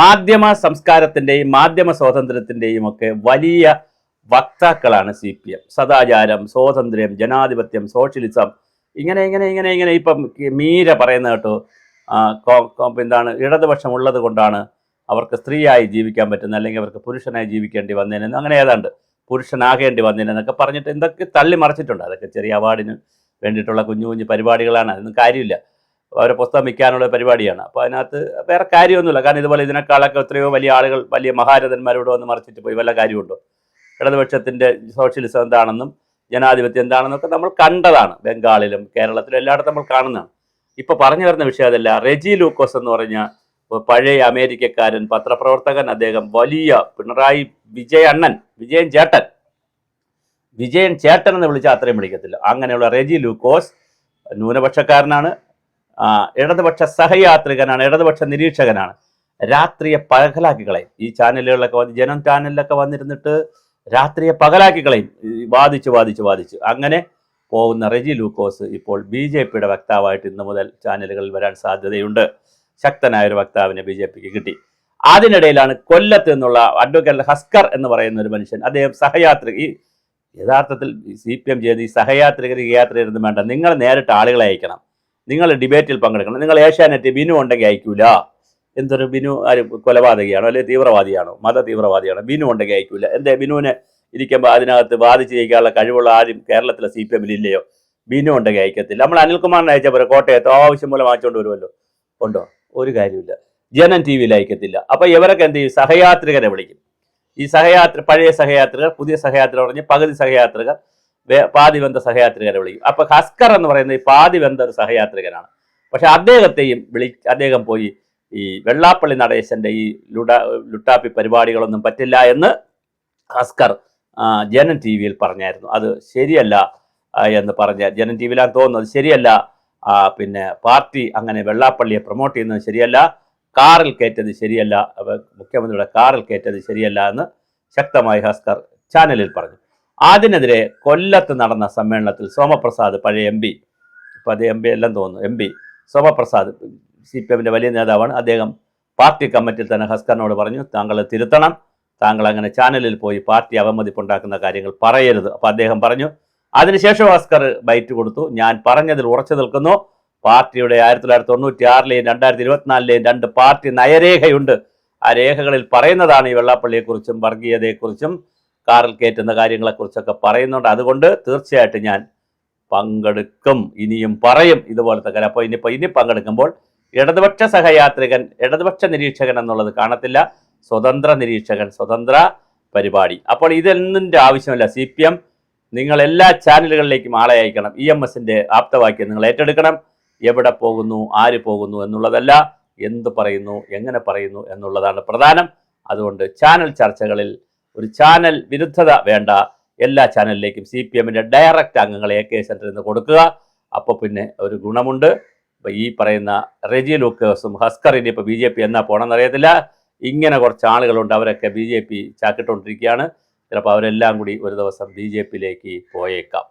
മാധ്യമ സംസ്കാരത്തിന്റെയും മാധ്യമ സ്വാതന്ത്ര്യത്തിന്റെയും ഒക്കെ വലിയ വക്താക്കളാണ് സി പി എം. സദാചാരം സ്വാതന്ത്ര്യം ജനാധിപത്യം സോഷ്യലിസം ഇങ്ങനെ ഇങ്ങനെ ഇങ്ങനെ ഇങ്ങനെ ഇപ്പം മീര പറയുന്ന കേട്ടോ. എന്താണ് ഇടതുപക്ഷം ഉള്ളത് കൊണ്ടാണ് അവർക്ക് സ്ത്രീയായി ജീവിക്കാൻ പറ്റുന്നത് അല്ലെങ്കിൽ അവർക്ക് പുരുഷനായി ജീവിക്കേണ്ടി വന്നേനെന്ന് അങ്ങനെ ഏതാണ്ട് പുരുഷനാകേണ്ടി വന്നതിനെന്നൊക്കെ പറഞ്ഞിട്ട് എന്തൊക്കെ തള്ളി മറിച്ചിട്ടുണ്ട് അതൊക്കെ ചെറിയ അവാർഡിന് വേണ്ടിയിട്ടുള്ള കുഞ്ഞു കുഞ്ഞു പരിപാടികളാണ്. അതൊന്നും കാര്യമില്ല. അവരെ പുസ്തകം വിൽക്കാനുള്ള പരിപാടിയാണ്. അപ്പോൾ അതിനകത്ത് വേറെ കാര്യമൊന്നുമില്ല. കാരണം ഇതുപോലെ ഇതിനേക്കാളൊക്കെ എത്രയോ വലിയ ആളുകൾ വലിയ മഹാരഥന്മാരോട് വന്ന് മറിച്ചിട്ട് പോയി. വല്ല കാര്യമുണ്ടോ? ഇടതുപക്ഷത്തിന്റെ സോഷ്യലിസം എന്താണെന്നും ജനാധിപത്യം എന്താണെന്നൊക്കെ നമ്മൾ കണ്ടതാണ്. ബംഗാളിലും കേരളത്തിലും എല്ലായിടത്തും നമ്മൾ കാണുന്നതാണ്. ഇപ്പോൾ പറഞ്ഞു വരുന്ന വിഷയം അതല്ല. റെജി ലൂക്കോസ് എന്ന് പറഞ്ഞ പഴയ അമേരിക്കക്കാരൻ പത്രപ്രവർത്തകൻ അദ്ദേഹം വലിയ പിണറായി വിജയ അണ്ണൻ വിജയൻ ചേട്ടൻ. വിജയൻ ചേട്ടൻ എന്ന് വിളിച്ചാൽ അത്രയും വിളിക്കത്തില്ല. അങ്ങനെയുള്ള റെജി ലൂക്കോസ് ന്യൂനപക്ഷക്കാരനാണ്. ഇടതുപക്ഷ സഹയാത്രികനാണ് ഇടതുപക്ഷ നിരീക്ഷകനാണ്. രാത്രിയെ പകലാക്കി ഈ ചാനലുകളിലൊക്കെ വന്ന് ജനം ചാനലിലൊക്കെ വന്നിരുന്നിട്ട് രാത്രിയെ പകലാക്കി കളയും. വാദിച്ച് വാദിച്ച് വാദിച്ച്. അങ്ങനെ പോകുന്ന റെജി ലൂക്കോസ് ഇപ്പോൾ ബി ജെ പിയുടെ വക്താവായിട്ട് ഇന്ന് മുതൽ ചാനലുകളിൽ വരാൻ സാധ്യതയുണ്ട്. ശക്തനായ ഒരു വക്താവിനെ ബി ജെ പിക്ക് കിട്ടി. അതിനിടയിലാണ് കൊല്ലത്ത് നിന്നുള്ള അഡ്വക്കേറ്റ് ഹസ്കർ എന്ന് പറയുന്ന ഒരു മനുഷ്യൻ. അദ്ദേഹം സഹയാത്രി ഈ യഥാർത്ഥത്തിൽ സി പി എം ചെയ്ത് ഈ സഹയാത്രികർ യാത്രയൊന്നും വേണ്ട. നിങ്ങൾ നേരിട്ട് ആളുകളെ അയക്കണം. നിങ്ങൾ ഡിബേറ്റിൽ പങ്കെടുക്കണം. നിങ്ങൾ ഏഷ്യാനെറ്റ് ബിനു ഉണ്ടെങ്കിൽ അയക്കൂല. എന്തൊരു ബിനു ആര് കൊലപാതകയാണോ അല്ലെങ്കിൽ തീവ്രവാദിയാണോ? മത തീവ്രവാദിയാണോ? ബിനു ഉണ്ടെങ്കിൽ അയക്കൂല. എന്തേ ബിനുവിനെ ഇരിക്കുമ്പോൾ അതിനകത്ത് വാദിച്ച് ജയിക്കാനുള്ള കഴിവുള്ള ആരും കേരളത്തിലെ സി പി എമ്മിൽ ഇല്ലയോ? ബിനു ഉണ്ടെങ്കിൽ അയക്കത്തില്ല. നമ്മൾ അനിൽകുമാറിനെ അയച്ച പോലെ കോട്ടയത്ത്? ആവശ്യം മൂലം വാങ്ങിച്ചുകൊണ്ട് വരുമല്ലോ. ഉണ്ടോ? ഒരു കാര്യമില്ല ജനം ടി വിയിൽ അയക്കത്തില്ല. അപ്പൊ ഇവരൊക്കെ എന്ത് ചെയ്യും? സഹയാത്രികരെ വിളിക്കും. ഈ സഹയാത്ര പഴയ സഹയാത്രികർ പുതിയ സഹയാത്രികൾ പറഞ്ഞ് പകുതി സഹയാത്രികർ പാതിബന്ധ സഹയാത്രികരെ വിളിക്കും അപ്പൊ ഹസ്കർ എന്ന് പറയുന്നത് ഈ പാതിബന്ധ ഒരു സഹയാത്രികനാണ്. പക്ഷെ അദ്ദേഹത്തെയും വിളി അദ്ദേഹം പോയി ഈ വെള്ളാപ്പള്ളി നടേശന്റെ ഈ ലുട ലുട്ടാപ്പി പരിപാടികളൊന്നും പറ്റില്ല എന്ന് ഹസ്കർ ജനൻ ജനം ടി വിയിൽ പറഞ്ഞായിരുന്നു. അത് ശരിയല്ല എന്ന് പറഞ്ഞ ജനൻ ടി വിയിലാണ് തോന്നുന്നത് ശരിയല്ല പിന്നെ പാർട്ടി അങ്ങനെ വെള്ളാപ്പള്ളിയെ പ്രൊമോട്ട് ചെയ്യുന്നത് ശരിയല്ല കാറിൽ കയറ്റത് ശരിയല്ല മുഖ്യമന്ത്രിയുടെ കാറിൽ കയറ്റത് ശരിയല്ല എന്ന് ശക്തമായി ഹസ്കർ ചാനലിൽ പറഞ്ഞു. അതിനെതിരെ കൊല്ലത്ത് നടന്ന സമ്മേളനത്തിൽ സോമപ്രസാദ് പഴയ എം പി ഇപ്പം അത് എം പി എല്ലാം തോന്നുന്നു M P Somaprasad C P എമ്മിന്റെ വലിയ നേതാവാണ്. അദ്ദേഹം പാർട്ടി കമ്മിറ്റിയിൽ തന്നെ ഹസ്കറിനോട് പറഞ്ഞു താങ്കൾ തിരുത്തണം. താങ്കൾ അങ്ങനെ ചാനലിൽ പോയി പാർട്ടി അവമതിപ്പുണ്ടാക്കുന്ന കാര്യങ്ങൾ പറയരുത്. അപ്പോൾ അദ്ദേഹം പറഞ്ഞു അതിനുശേഷം ഹസ്കർ ബൈറ്റ് കൊടുത്തു. ഞാൻ പറഞ്ഞതിൽ ഉറച്ചു നിൽക്കുന്നു. പാർട്ടിയുടെ ആയിരത്തി തൊള്ളായിരത്തി തൊണ്ണൂറ്റി ആറിലെയും രണ്ടായിരത്തി ഇരുപത്തിനാലിലെയും രണ്ട് പാർട്ടി നയരേഖയുണ്ട്. ആ രേഖകളിൽ പറയുന്നതാണ് ഈ വെള്ളാപ്പള്ളിയെക്കുറിച്ചും വർഗീയതയെക്കുറിച്ചും. കാറിൽ കയറ്റുന്ന കാര്യങ്ങളെക്കുറിച്ചൊക്കെ പറയുന്നുണ്ട്. അതുകൊണ്ട് തീർച്ചയായിട്ടും ഞാൻ പങ്കെടുക്കും ഇനിയും പറയും ഇതുപോലത്തെ കാര്യം. അപ്പോൾ ഇനിയിപ്പോൾ ഇനി പങ്കെടുക്കുമ്പോൾ ഇടതുപക്ഷ സഹയാത്രികൻ ഇടതുപക്ഷ നിരീക്ഷകൻ എന്നുള്ളത് കാണത്തില്ല. സ്വതന്ത്ര നിരീക്ഷകൻ സ്വതന്ത്ര പരിപാടി. അപ്പോൾ ഇതൊന്നിന്റെ ആവശ്യമില്ല. സി പി എം നിങ്ങൾ എല്ലാ ചാനലുകളിലേക്കും ആളെ അയക്കണം. ഇ എം എസിന്റെ ആപ്തവാക്യം നിങ്ങൾ ഏറ്റെടുക്കണം. എവിടെ പോകുന്നു ആര് പോകുന്നു എന്നുള്ളതല്ല എന്ത് പറയുന്നു എങ്ങനെ പറയുന്നു എന്നുള്ളതാണ് പ്രധാനം. അതുകൊണ്ട് ചാനൽ ചർച്ചകളിൽ ഒരു ചാനൽ വിരുദ്ധത വേണ്ട. എല്ലാ ചാനലിലേക്കും സി പി എമ്മിന്റെ ഡയറക്റ്റ് അംഗങ്ങളെ എ കെ സെന്ററിൽ നിന്ന് കൊടുക്കുക. അപ്പോൾ പിന്നെ ഒരു ഗുണമുണ്ട്. ഈ പറയുന്ന റെജി ലൂക്കേഴ്സും ഹസ്കറിന് ഇപ്പോൾ ബി ജെ പി എന്നാ പോകണമെന്നറിയത്തില്ല ഇങ്ങനെ കുറച്ച് ആളുകളുണ്ട്. അവരൊക്കെ ബി ജെ പി ചാക്കിട്ടുകൊണ്ടിരിക്കുകയാണ് ചിലപ്പോൾ അവരെല്ലാം കൂടി ഒരു ദിവസം ബി ജെ പിയിലേക്ക് പോയേക്കാം.